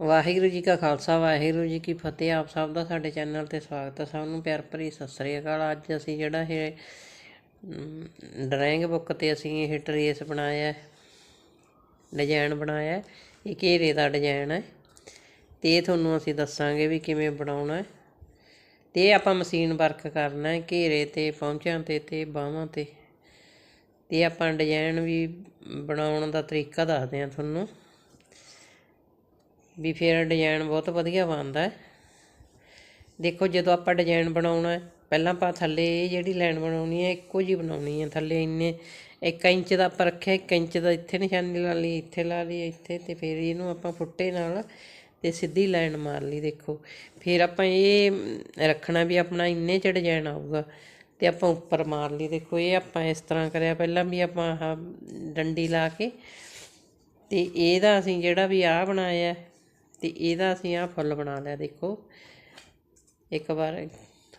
ਵਾਹਿਗੁਰੂ ਜੀ ਕਾ ਖਾਲਸਾ, ਵਾਹਿਗੁਰੂ ਜੀ ਕੀ ਫਤਿਹ। ਆਪ ਸਭ ਦਾ ਸਾਡੇ ਚੈਨਲ ਤੇ ਸਵਾਗਤ ਹੈ। ਸਭ ਨੂੰ ਪਿਆਰ ਭਰੀ ਸਤਿ ਸ੍ਰੀ ਅਕਾਲ। ਅੱਜ ਅਸੀਂ ਜਿਹੜਾ ਇਹ ਡਰਾਇੰਗ ਬੁੱਕ ਤੇ ਅਸੀਂ ਇਹ ਟਰੇਸ ਬਣਾਇਆ ਹੈ ਡਿਜ਼ਾਈਨ ਬਣਾਇਆ ਇਹ ਘੇਰੇ ਦਾ ਡਿਜ਼ਾਈਨ ਹੈ। ਤੇ ਇਹ ਤੁਹਾਨੂੰ ਅਸੀਂ ਦੱਸਾਂਗੇ ਵੀ ਕਿਵੇਂ ਬਣਾਉਣਾ ਹੈ। ਤੇ ਇਹ ਆਪਾਂ ਮਸ਼ੀਨ ਵਰਕ ਕਰਨਾ ਹੈ ਘੇਰੇ ਤੇ, ਪੌਂਚਿਆਂ ਤੇ ਤੇ ਬਾਹਾਂ ਤੇ। ਤੇ ਆਪਾਂ ਡਿਜ਼ਾਈਨ ਵੀ ਬਣਾਉਣ ਦਾ ਤਰੀਕਾ ਦੱਸਦੇ ਹਾਂ ਤੁਹਾਨੂੰ। ਵੀ ਫਿਰ ਡਿਜ਼ਾਈਨ ਬਹੁਤ ਵਧੀਆ ਬਣਦਾ ਦੇਖੋ ਜਦੋਂ ਆਪਾਂ ਡਿਜ਼ਾਈਨ ਬਣਾਉਣਾ ਪਹਿਲਾਂ ਆਪਾਂ ਥੱਲੇ ਇਹ ਜਿਹੜੀ ਲਾਈਨ ਬਣਾਉਣੀ ਹੈ, ਇੱਕੋ ਜੀ ਬਣਾਉਣੀ ਹੈ। ਥੱਲੇ ਇੰਨੇ 1 ਇੰਚ ਦਾ ਆਪਾਂ ਰੱਖਿਆ 1 ਇੰਚ ਦਾ ਇੱਥੇ ਨਿਸ਼ਾਨੀ ਲਾ ਲਈ, ਇੱਥੇ ਲਾ ਲਈ, ਇੱਥੇ ਤੇ ਫਿਰ ਇਹਨੂੰ ਆਪਾਂ ਫੁੱਟੇ ਨਾਲ ਤੇ ਸਿੱਧੀ ਲਾਈਨ ਮਾਰ ਲਈ, ਦੇਖੋ। ਫਿਰ ਆਪਾਂ ਇਹ ਰੱਖਣਾ ਵੀ ਆਪਣਾ ਇੰਨੇ ਚ ਡਿਜ਼ਾਈਨ ਆਊਗਾ ਤੇ ਆਪਾਂ ਉੱਪਰ ਮਾਰ ਲਈ। ਦੇਖੋ ਇਹ ਆਪਾਂ ਇਸ ਤਰ੍ਹਾਂ ਕਰਿਆ, ਪਹਿਲਾਂ ਵੀ ਆਪਾਂ ਆਹ ਡੰਡੀ ਲਾ ਕੇ ਤੇ ਇਹਦਾ ਅਸੀਂ ਜਿਹੜਾ ਵੀ ਆਹ ਬਣਾਇਆ ਤੇ ਇਹਦਾ ਅਸੀਂ ਆਹ ਫੁੱਲ ਬਣਾ ਲਿਆ ਦੇਖੋ। ਇੱਕ ਵਾਰ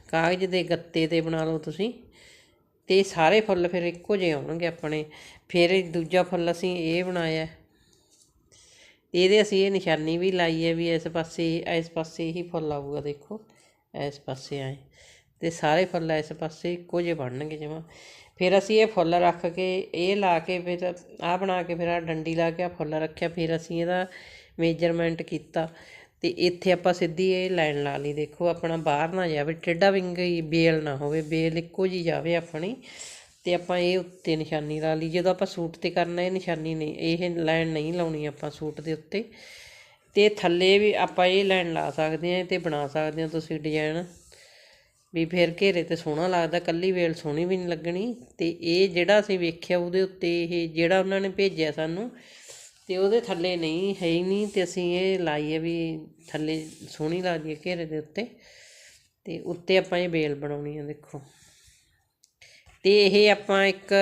ਕਾਗਜ਼ ਦੇ ਗੱਤੇ ਤੇ ਬਣਾ ਲਓ ਤੁਸੀਂ। ਤੇ ਸਾਰੇ ਫੁੱਲ ਫਿਰ ਇੱਕੋ ਜਿਹੇ ਆਉਣਗੇ ਆਪਣੇ। ਫਿਰ ਦੂਜਾ ਫੁੱਲ ਅਸੀਂ ਇਹ ਬਣਾਇਆ। ਇਹਦੇ ਅਸੀਂ ਇਹ ਨਿਸ਼ਾਨੀ ਵੀ ਲਾਈ ਹੈ ਵੀ ਇਸ ਪਾਸੇ ਇਸ ਪਾਸੇ ਹੀ ਫੁੱਲ ਆਊਗਾ ਦੇਖੋ। ਇਸ ਪਾਸੇ ਆਏ। ਤੇ ਸਾਰੇ ਫੁੱਲ ਇਸ ਪਾਸੇ ਇੱਕੋ ਜਿਹੇ ਬਣਨਗੇ ਜਿਵੇਂ ਫਿਰ ਅਸੀਂ ਇਹ ਫੁੱਲ ਰੱਖ ਕੇ, ਇਹ ਲਾ ਕੇ ਫਿਰ ਆਹ ਬਣਾ ਕੇ ਫਿਰ ਆ ਡੰਡੀ ਲਾ ਕੇ ਆ ਫੁੱਲ ਰੱਖਿਆ। ਫਿਰ ਅਸੀਂ ਇਹਦਾ ਮੇਜਰਮੈਂਟ ਕੀਤਾ। ਅਤੇ ਇੱਥੇ ਆਪਾਂ ਸਿੱਧੀ ਇਹ ਲਾਈਨ ਲਾ ਲਈ। ਦੇਖੋ, ਆਪਣਾ ਬਾਹਰ ਨਾ ਜਾਵੇ, ਟੇਢਾ ਵਿੰਗ ਹੀ ਬੇਲ ਨਾ ਹੋਵੇ, ਬੇਲ ਇੱਕੋ ਜੀ ਜਾਵੇ ਆਪਣੀ। ਅਤੇ ਆਪਾਂ ਇਹ ਉੱਤੇ ਨਿਸ਼ਾਨੀ ਲਾ ਲਈ। ਜਦੋਂ ਆਪਾਂ ਸੂਟ ਤੇ ਕਰਨਾ, ਇਹ ਨਿਸ਼ਾਨੀ ਨਹੀਂ, ਇਹ ਲਾਈਨ ਨਹੀਂ ਲਾਉਣੀ ਆਪਾਂ ਸੂਟ ਦੇ ਉੱਤੇ। ਅਤੇ ਥੱਲੇ ਵੀ ਆਪਾਂ ਇਹ ਲਾਈਨ ਲਾ ਸਕਦੇ ਹਾਂ ਅਤੇ ਬਣਾ ਸਕਦੇ ਹੋ ਤੁਸੀਂ ਡਿਜ਼ਾਈਨ ਵੀ ਫਿਰ ਘੇਰੇ ਤੇ ਸੋਹਣਾ ਲੱਗਦਾ, ਕੱਲੀ ਵੇਲ ਸੋਹਣੀ ਵੀ ਨਹੀਂ ਲੱਗਣੀ। ਤੇ ਇਹ ਜਿਹੜਾ ਅਸੀਂ ਵੇਖਿਆ, ਉਹਦੇ ਉੱਤੇ ਇਹ ਜਿਹੜਾ ਉਹਨਾਂ ਨੇ ਭੇਜਿਆ ਸਾਨੂੰ ਅਤੇ ਉਹਦੇ ਥੱਲੇ ਨਹੀਂ, ਹੈ ਹੀ ਨਹੀਂ ਅਤੇ ਅਸੀਂ ਇਹ ਲਾਈ ਹੈ ਵੀ ਥੱਲੇ ਸੋਹਣੀ ਲੱਗਦੀ ਹੈ ਘੇਰੇ ਦੇ ਉੱਤੇ ਅਤੇ ਉੱਤੇ ਆਪਾਂ ਇਹ ਬੇਲ ਬਣਾਉਣੀ ਆ ਦੇਖੋ। ਅਤੇ ਇਹ ਆਪਾਂ ਇੱਕ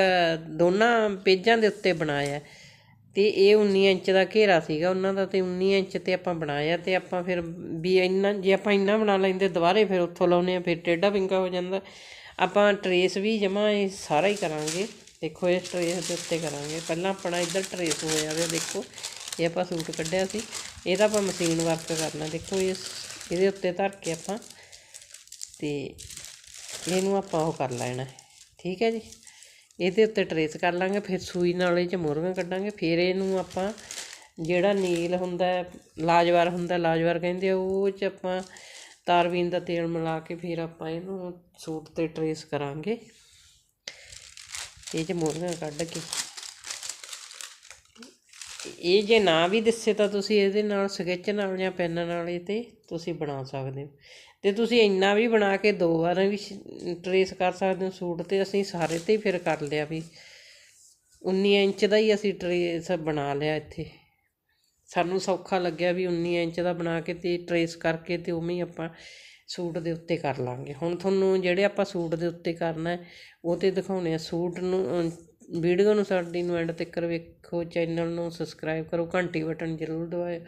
ਦੋਨਾਂ ਪੇਜਾਂ ਦੇ ਉੱਤੇ ਬਣਾਇਆ। ਅਤੇ ਇਹ 19 ਇੰਚ ਦਾ ਘੇਰਾ ਸੀਗਾ, ਉਹਨਾਂ ਦਾ ਤੇ 19 ਇੰਚ ਤੇ ਆਪਾਂ ਬਣਾਇਆ ਤੇ ਆਪਾਂ ਫਿਰ ਵੀ ਇੰਨਾ, ਜੇ ਆਪਾਂ ਇੰਨਾ ਬਣਾ ਲੈਂਦੇ ਦੁਬਾਰੇ ਫਿਰ ਉੱਥੋਂ ਲਾਉਨੇ ਆ ਫਿਰ ਟੇਢਾ ਪਿੰਗਾ ਹੋ ਜਾਂਦਾ। ਆਪਾਂ ਟਰੇਸ ਵੀ ਜਮਾ ਇਹ ਸਾਰਾ ਹੀ ਕਰਾਂਗੇ। ਦੇਖੋ ਇਸ ਟਰੇਸ ਦੇ ਉੱਤੇ ਕਰਾਂਗੇ। ਪਹਿਲਾਂ ਆਪਣਾ ਇੱਧਰ ਟਰੇਸ ਹੋ ਜਾਵੇ ਦੇਖੋ। ਇਹ ਆਪਾਂ ਸੂਟ ਕੱਢਿਆ ਸੀ। ਇਹਦਾ ਆਪਾਂ ਮਸ਼ੀਨ ਵਰਕ ਕਰਨਾ। ਦੇਖੋ ਇਸ ਇਹਦੇ ਉੱਤੇ ਧਰ ਕੇ ਆਪਾਂ ਤੇ ਇਹਨੂੰ ਆਪਾਂ ਉਹ ਕਰ ਲੈਣਾ। ਠੀਕ ਹੈ ਜੀ? ਇਹਦੇ ਉੱਤੇ ਟਰੇਸ ਕਰ ਲਾਂਗੇ, ਫਿਰ ਸੂਈ ਨਾਲ ਇਹ ਚ ਮੁਰਗਾ ਕੱਢਾਂਗੇ। ਫਿਰ ਇਹਨੂੰ ਆਪਾਂ ਜਿਹੜਾ ਨੀਲ ਹੁੰਦਾ, ਲਾਜਵਾਰ ਹੁੰਦਾ, ਲਾਜਵਾਰ ਕਹਿੰਦੇ ਆ, ਉਹ ਚ ਆਪਾਂ ਤਾਰਬੀਨ ਦਾ ਤੇਲ ਮਿਲਾ ਕੇ ਫਿਰ ਆਪਾਂ ਇਹਨੂੰ ਸੂਟ ਤੇ ਟਰੇਸ ਕਰਾਂਗੇ। ਇਹ ਚ ਮੁਰਗਾ ਕੱਢ ਕੇ। ਇਹ ਜੇ ਨਾ ਵੀ ਦਿਸੇ ਤਾਂ ਤੁਸੀਂ ਇਹਦੇ ਨਾਲ ਸਕੈਚ ਨਾਲ ਜਾਂ ਪੈਨ ਨਾਲ ਇਹ ਤੇ ਤੁਸੀਂ ਬਣਾ ਸਕਦੇ ਹੋ। ਤੇ ਤੁਸੀਂ ਇੰਨਾ ਵੀ ਬਣਾ ਕੇ ਦੋ ਵਾਰ ਵੀ ਟਰੇਸ ਕਰ ਸਕਦੇ ਹੋ ਸੂਟ ਤੇ। ਅਸੀਂ ਸਾਰੇ ਤੇ ਹੀ ਫਿਰ ਕਰ ਲਿਆ ਵੀ 19 ਇੰਚ ਦਾ ਹੀ ਅਸੀਂ ਟਰੇਸ ਬਣਾ ਲਿਆ ਇੱਥੇ। ਸਾਨੂੰ ਸੌਖਾ ਲੱਗਿਆ ਵੀ 19 ਇੰਚ ਦਾ ਬਣਾ ਕੇ ਤੇ ਟਰੇਸ ਕਰਕੇ ਤੇ ਉਵੇਂ ਹੀ ਆਪਾਂ ਸੂਟ ਦੇ ਉੱਤੇ ਕਰ ਲਾਂਗੇ। ਹੁਣ ਤੁਹਾਨੂੰ ਜਿਹੜੇ ਆਪਾਂ ਸੂਟ ਦੇ ਉੱਤੇ ਕਰਨਾ ਉਹ ਤੇ ਦਿਖਾਉਣੇ ਆ। ਸੂਟ ਨੂੰ ਵੀਡੀਓ ਨੂੰ ਸਾਡੀ ਨੂੰ ਐਂਡ ਤੱਕ ਵੇਖੋ ਚੈਨਲ ਨੂੰ ਸਬਸਕ੍ਰਾਈਬ ਕਰੋ, ਘੰਟੀ ਬਟਨ ਜ਼ਰੂਰ ਦਬਾਇਓ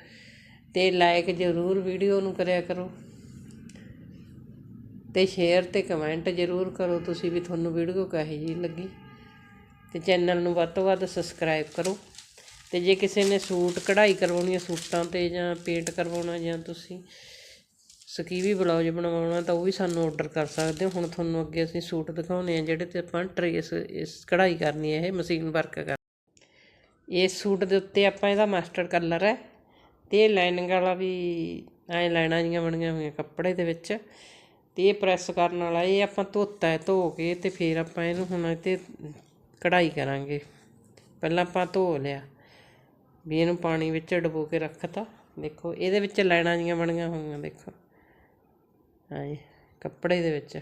ਤੇ ਲਾਈਕ ਜ਼ਰੂਰ ਵੀਡੀਓ ਨੂੰ ਕਰਿਆ ਕਰੋ ਤੇ ਸ਼ੇਅਰ ਤੇ ਕਮੈਂਟ ਜ਼ਰੂਰ ਕਰੋ, ਤੁਸੀਂ ਵੀ ਤੁਹਾਨੂੰ ਵੀਡੀਓ ਕਿਹੋ ਜਿਹੀ ਲੱਗੀ। ਤੇ ਚੈਨਲ ਨੂੰ ਵੱਧ ਤੋਂ ਵੱਧ ਸਬਸਕ੍ਰਾਈਬ ਕਰੋ ਤੇ ਜੇ ਕਿਸੇ ਨੇ ਸੂਟ ਕਢਾਈ ਕਰਵਾਉਣੀ ਹੈ, ਸੂਟਾਂ ਤੇ ਜਾਂ ਪੇਂਟ ਕਰਵਾਉਣਾ ਜਾਂ ਤੁਸੀਂ ਸਕੀਵੀ ਬਲਾਉਜ ਬਣਵਾਉਣਾ ਤਾਂ ਉਹ ਵੀ ਸਾਨੂੰ ਆਰਡਰ ਕਰ ਸਕਦੇ ਹੋ। ਹੁਣ ਤੁਹਾਨੂੰ ਅੱਗੇ ਅਸੀਂ ਸੂਟ ਦਿਖਾਉਣੇ ਆ ਜਿਹੜੇ ਤੇ ਆਪਾਂ ਟਰੇਸ ਇਸ ਕਢਾਈ ਕਰਨੀ ਹੈ ਇਹ ਮਸ਼ੀਨ ਵਰਕ ਕਰ। ਇਸ ਸੂਟ ਦੇ ਉੱਤੇ ਆਪਾਂ ਇਹਦਾ ਮਾਸਟਰ ਕਲਰ ਹੈ ਤੇ ਲਾਈਨਿੰਗ ਵਾਲਾ ਵੀ ਐ ਲਾਈਨਾਂ ਜੀਆਂ ਬਣੀਆਂ ਹੋਈਆਂ ਕੱਪੜੇ ਦੇ ਵਿੱਚ। ਤੇ ਇਹ ਪ੍ਰੈਸ ਕਰਨ ਵਾਲਾ, ਇਹ ਆਪਾਂ ਧੋਤਾ ਹੈ, ਧੋ ਕੇ ਤੇ ਫਿਰ ਆਪਾਂ ਇਹਨੂੰ ਹੁਣ ਇੱਥੇ ਕਢਾਈ ਕਰਾਂਗੇ। ਪਹਿਲਾਂ ਆਪਾਂ ਧੋ ਲਿਆ, ਵੀ ਇਹਨੂੰ ਪਾਣੀ ਵਿੱਚ ਡੁਬੋ ਕੇ ਰੱਖਤਾ। ਦੇਖੋ, ਇਹਦੇ ਵਿੱਚ ਲਾਈਨਾਂ ਜੀਆਂ ਬਣੀਆਂ ਹੋਈਆਂ, ਦੇਖੋ। ਹਾਂਜੀ ਕੱਪੜੇ ਦੇ ਵਿੱਚ।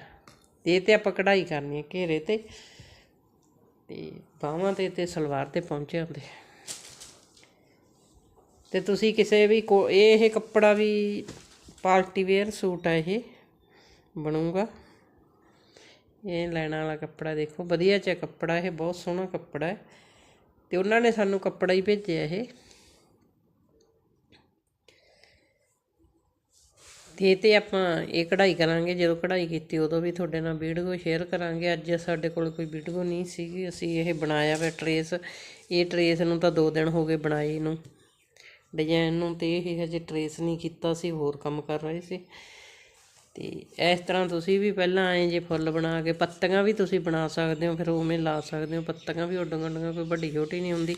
ਇਹ ਤੇ ਆਪਾਂ ਕਢਾਈ ਕਰਨੀ ਹੈ ਘੇਰੇ ਤੇ। ਤੇ ਬਾਹਾਂ ਤੇ ਤੇ ਸਲਵਾਰ ਤੇ ਪਹੁੰਚੇ ਹੁੰਦੇ। ਤੇ ਤੁਸੀਂ ਕਿਸੇ ਵੀ ਕੋ, ਇਹ ਕੱਪੜਾ ਵੀ ਪਾਰਟੀ ਵੇਅਰ ਸੂਟ ਆ ਇਹ, ਬਣੂਗਾ। ਇਹ ਲੈਣ ਵਾਲਾ ਕੱਪੜਾ ਦੇਖੋ, ਵਧੀਆ ਚ ਕੱਪੜਾ, ਇਹ ਬਹੁਤ ਸੋਹਣਾ ਕੱਪੜਾ ਹੈ। ਤੇ ਉਹਨਾਂ ਨੇ ਸਾਨੂੰ ਕੱਪੜਾ ਹੀ ਭੇਜਿਆ ਇਹ। ਤੇ ਇਹ ਤੇ ਆਪਾਂ ਇਹ ਕਢਾਈ ਕਰਾਂਗੇ, ਜਦੋਂ ਕਢਾਈ ਕੀਤੀ ਉਦੋਂ ਵੀ ਤੁਹਾਡੇ ਨਾਲ ਵੀਡੀਓ ਸ਼ੇਅਰ ਕਰਾਂਗੇ। ਅੱਜ ਸਾਡੇ ਕੋਲ ਕੋਈ ਵੀਡੀਓ ਨਹੀਂ ਸੀਗੀ, ਅਸੀਂ ਇਹ ਬਣਾਇਆ ਵਾ ਟਰੇਸ। ਇਹ ਟਰੇਸ ਨੂੰ ਤਾਂ 2 ਦਿਨ ਹੋ ਗਏ ਬਣਾਈ ਨੂੰ। ਡਿਜ਼ਾਈਨ ਨੂੰ ਤੇ ਇਹ ਹਜੇ ਟਰੇਸ ਨਹੀਂ ਕੀਤਾ ਸੀ ਹੋਰ ਕੰਮ ਕਰ ਰਹੇ ਸੀ। ਤੇ ਇਸ ਤਰ੍ਹਾਂ ਤੁਸੀਂ ਵੀ ਪਹਿਲਾਂ ਐਂ ਜੇ ਫੁੱਲ ਬਣਾ ਕੇ ਪੱਤੀਆਂ ਵੀ ਤੁਸੀਂ ਬਣਾ ਸਕਦੇ ਹੋ, ਫਿਰ ਉਵੇਂ ਲਾ ਸਕਦੇ ਹੋ। ਪੱਤੀਆਂ ਵੀ ਉੱਡੀਆਂ ਉੱਡੀਆਂ ਕੋਈ ਵੱਡੀ ਛੋਟੀ ਨਹੀਂ ਹੁੰਦੀ।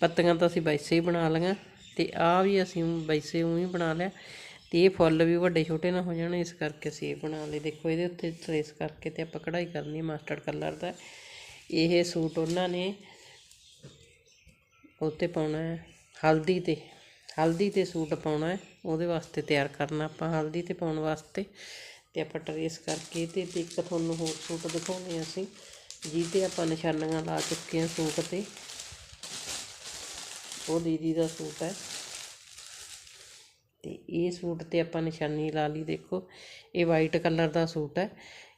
ਪੱਤੀਆਂ ਤਾਂ ਅਸੀਂ ਵੈਸੇ ਹੀ ਬਣਾ ਲਈਆਂ। ਤੇ ਆਹ ਵੀ ਅਸੀਂ ਊਂ ਵੈਸੇ ਉਂ ਹੀ ਬਣਾ ਲਿਆ। ਤੇ ਇਹ ਫੁੱਲ ਵੀ ਵੱਡੇ ਛੋਟੇ ਨਾ ਹੋ ਜਾਣ, ਇਸ ਕਰਕੇ ਅਸੀਂ ਇਹ ਬਣਾ ਲਈ ਦੇਖੋ ਇਹਦੇ ਉੱਤੇ ਟਰੇਸ ਕਰਕੇ ਤੇ ਆਪਾਂ ਕਢਾਈ ਕਰਨੀ ਹੈ ਮਾਸਟਰਡ ਕਲਰ ਦਾ। ਇਹ ਸੂਟ ਉਹਨਾਂ ਨੇ ਉੱਤੇ ਪਾਉਣਾ ਹੈ, ਹਲਦੀ ਤੇ ਹਲਦੀ ਤੇ ਸੂਟ ਪਾਉਣਾ ਹੈ, ਉਹਦੇ ਵਾਸਤੇ ਤਿਆਰ ਕਰਨਾ ਆਪਾਂ, ਹਲਦੀ ਤੇ ਪਾਉਣ ਵਾਸਤੇ। ਤੇ ਆਪਾਂ ਟਰੇਸ ਕਰਕੇ ਤੇ ਤੇ ਇੱਕ ਤੁਹਾਨੂੰ ਹੋਰ ਸੂਟ ਦਿਖਾਉਂਦੇ ਹਾਂ ਅਸੀਂ, ਜਿਹਦੇ ਆਪਾਂ ਨਿਸ਼ਾਨੀਆਂ ਲਾ ਚੁੱਕੇ ਹਾਂ ਸੂਟ ਤੇ। ਉਹ ਦੀਦੀ ਦਾ ਸੂਟ ਹੈ। ਅਤੇ ਇਹ ਸੂਟ ਤੇ ਆਪਾਂ ਨਿਸ਼ਾਨੀ ਲਾ ਲਈ, ਦੇਖੋ। ਇਹ ਵਾਈਟ ਕਲਰ ਦਾ ਸੂਟ ਹੈ।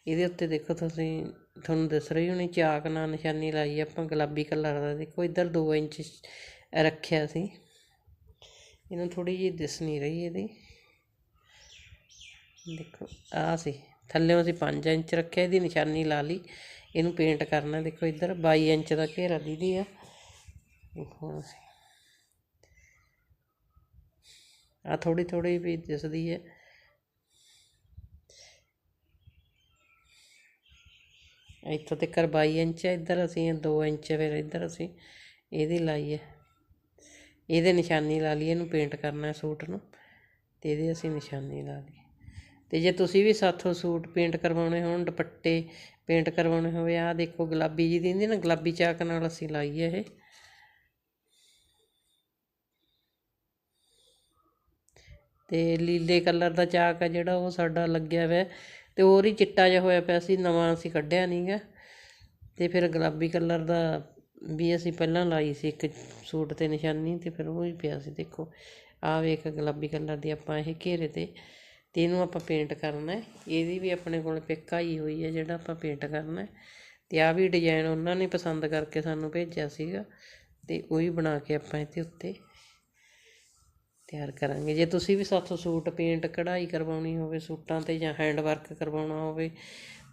ਇਹਦੇ ਉੱਤੇ ਦੇਖੋ ਤੁਸੀਂ, ਤੁਹਾਨੂੰ ਦਿਸ ਰਹੀ ਹੋਣੀ, ਚਾਕ ਨਾਲ ਨਿਸ਼ਾਨੀ ਲਾਈ ਆਪਾਂ, ਗੁਲਾਬੀ ਕਲਰ ਦਾ। ਦੇਖੋ, ਇੱਧਰ 2 ਇੰਚ ਰੱਖਿਆ ਸੀ। ਇਹਨੂੰ ਥੋੜੀ ਜਿਹੀ ਦਿਸ ਨਹੀਂ ਰਹੀ ਇਹਦੀ। ਦੇਖੋ ਆ ਸੀ। ਥੱਲੇੋਂ ਅਸੀਂ 5 ਇੰਚ ਰੱਖਿਆ, ਇਹਦੀ ਨਿਸ਼ਾਨੀ ਲਾ ਲਈ। ਇਹਨੂੰ ਪੇਂਟ ਕਰਨਾ, ਦੇਖੋ ਇੱਧਰ 22 ਇੰਚ ਦਾ ਘੇਰਾ ਦੀਦੀ ਆ। ਦੇਖੋ ਅਸੀਂ ਆ ਥੋੜੀ ਥੋੜੀ ਵੀ ਦਿਸਦੀ ਹੈ। ਇੱਥੋਂ ਤੱਕ 22 ਇੰਚ ਹੈ, ਇੱਧਰ ਅਸੀਂ 2 ਇੰਚ ਫਿਰ ਇੱਧਰ ਅਸੀਂ ਇਹਦੀ ਲਾਈ ਹੈ। ਇਹਦੇ ਨਿਸ਼ਾਨੀ ਲਾ ਲਈ, ਇਹਨੂੰ ਪੇਂਟ ਕਰਨਾ ਹੈ ਸੂਟ ਨੂੰ, ਤੇ ਇਹਦੇ ਅਸੀਂ ਨਿਸ਼ਾਨੀ ਲਾ ਲਈ। ਤੇ ਜੇ ਤੁਸੀਂ ਵੀ ਸਾਥੋਂ ਸੂਟ ਪੇਂਟ ਕਰਵਾਉਣੇ ਹੋਣ, ਦੁਪੱਟੇ ਪੇਂਟ ਕਰਵਾਉਣੇ ਹੋਵੇ, ਆਹ ਦੇਖੋ ਗੁਲਾਬੀ ਜੀ ਦੀ ਹੁੰਦੀ ਨਾ, ਗੁਲਾਬੀ ਚਾਕ ਨਾਲ ਅਸੀਂ ਲਾਈ ਹੈ ਇਹ। ਅਤੇ ਲੀਲੇ ਕਲਰ ਦਾ ਚਾਕ ਆ ਜਿਹੜਾ, ਉਹ ਸਾਡਾ ਲੱਗਿਆ ਹੋਇਆ। ਅਤੇ ਹੋਰ ਹੀ ਚਿੱਟਾ ਜਿਹਾ ਹੋਇਆ ਪਿਆ ਸੀ, ਨਵਾਂ ਅਸੀਂ ਕੱਢਿਆ ਨਹੀਂ ਗਾ। ਅਤੇ ਫਿਰ ਗੁਲਾਬੀ ਕਲਰ ਦਾ ਵੀ ਅਸੀਂ ਪਹਿਲਾਂ ਲਾਈ ਸੀ ਇੱਕ ਸੂਟ ਤੇ ਨਿਸ਼ਾਨੀ ਅਤੇ ਫਿਰ ਉਹ ਹੀ ਪਿਆ ਸੀ। ਦੇਖੋ ਆਹ ਵੇਖ ਗੁਲਾਬੀ ਕਲਰ ਦੀ ਆਪਾਂ ਇਹ ਘੇਰੇ ਤੇ ਅਤੇ ਇਹਨੂੰ ਆਪਾਂ ਪੇਂਟ ਕਰਨਾ ਇਹਦੀ ਵੀ ਆਪਣੇ ਕੋਲ ਪਿਕ ਆਈ ਹੋਈ ਹੈ, ਜਿਹੜਾ ਆਪਾਂ ਪੇਂਟ ਕਰਨਾ ਅਤੇ ਆਹ ਵੀ ਡਿਜ਼ਾਈਨ ਉਹਨਾਂ ਨੇ ਪਸੰਦ ਕਰਕੇ ਸਾਨੂੰ ਭੇਜਿਆ ਸੀਗਾ ਅਤੇ ਉਹੀ ਬਣਾ ਕੇ ਆਪਾਂ ਇਹਦੇ ਉੱਤੇ ਤਿਆਰ ਕਰਾਂਗੇ। ਜੇ ਤੁਸੀਂ ਵੀ ਸਾਥੋਂ ਸੂਟ, ਪੇਂਟ, ਕਢਾਈ ਕਰਵਾਉਣੀ ਹੋਵੇ, ਸੂਟਾਂ ਤੇ ਜਾਂ ਹੈਂਡ ਵਰਕ ਕਰਵਾਉਣਾ ਹੋਵੇ,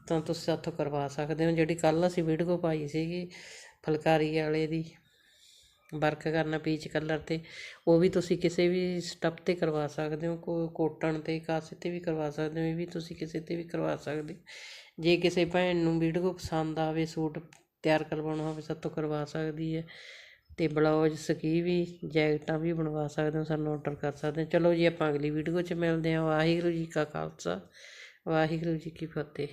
ਤਾਂ ਤੁਸੀਂ ਸਾਥੋਂ ਕਰਵਾ ਸਕਦੇ ਹੋ। ਜਿਹੜੀ ਕੱਲ੍ਹ ਅਸੀਂ ਵੀਡੀਓ ਪਾਈ ਸੀਗੀ, ਫੁਲਕਾਰੀ ਵਾਲੇ ਦੀ, ਵਰਕ ਕਰਨਾ ਪੀਚ ਕਲਰ ਤੇ, ਉਹ ਵੀ ਤੁਸੀਂ ਕਿਸੇ ਵੀ ਸਟੱਪ ਤੇ ਕਰਵਾ ਸਕਦੇ ਹੋ। ਕੋ, ਕੋਟਨ ਤੇ, ਕਾਸੇ ਤੇ ਵੀ ਕਰਵਾ ਸਕਦੇ ਹੋ। ਇਹ ਵੀ ਤੁਸੀਂ ਕਿਸੇ ਤੇ ਵੀ ਕਰਵਾ ਸਕਦੇ ਹੋ। ਜੇ ਕਿਸੇ ਭੈਣ ਨੂੰ ਵੀਡੀਓ ਪਸੰਦ ਆਵੇ, ਸੂਟ ਤਿਆਰ ਕਰਵਾਉਣਾ ਹੋਵੇ, ਸਾਥੋਂ ਕਰਵਾ ਸਕਦੀ ਹੈ। ਅਤੇ ਬਲਾਊਜ਼ ਸਕੀ ਵੀ, ਜੈਕਟਾਂ ਵੀ ਬਣਵਾ ਸਕਦੇ ਹੋ, ਸਾਨੂੰ ਔਡਰ ਕਰ ਸਕਦੇ ਚਲੋ ਜੀ, ਆਪਾਂ ਅਗਲੀ ਵੀਡੀਓ 'ਚ ਮਿਲਦੇ ਹਾਂ। ਵਾਹਿਗੁਰੂ ਜੀ ਕਾ ਖਾਲਸਾ। ਵਾਹਿਗੁਰੂ ਜੀ ਕੀ ਫਤਿਹ।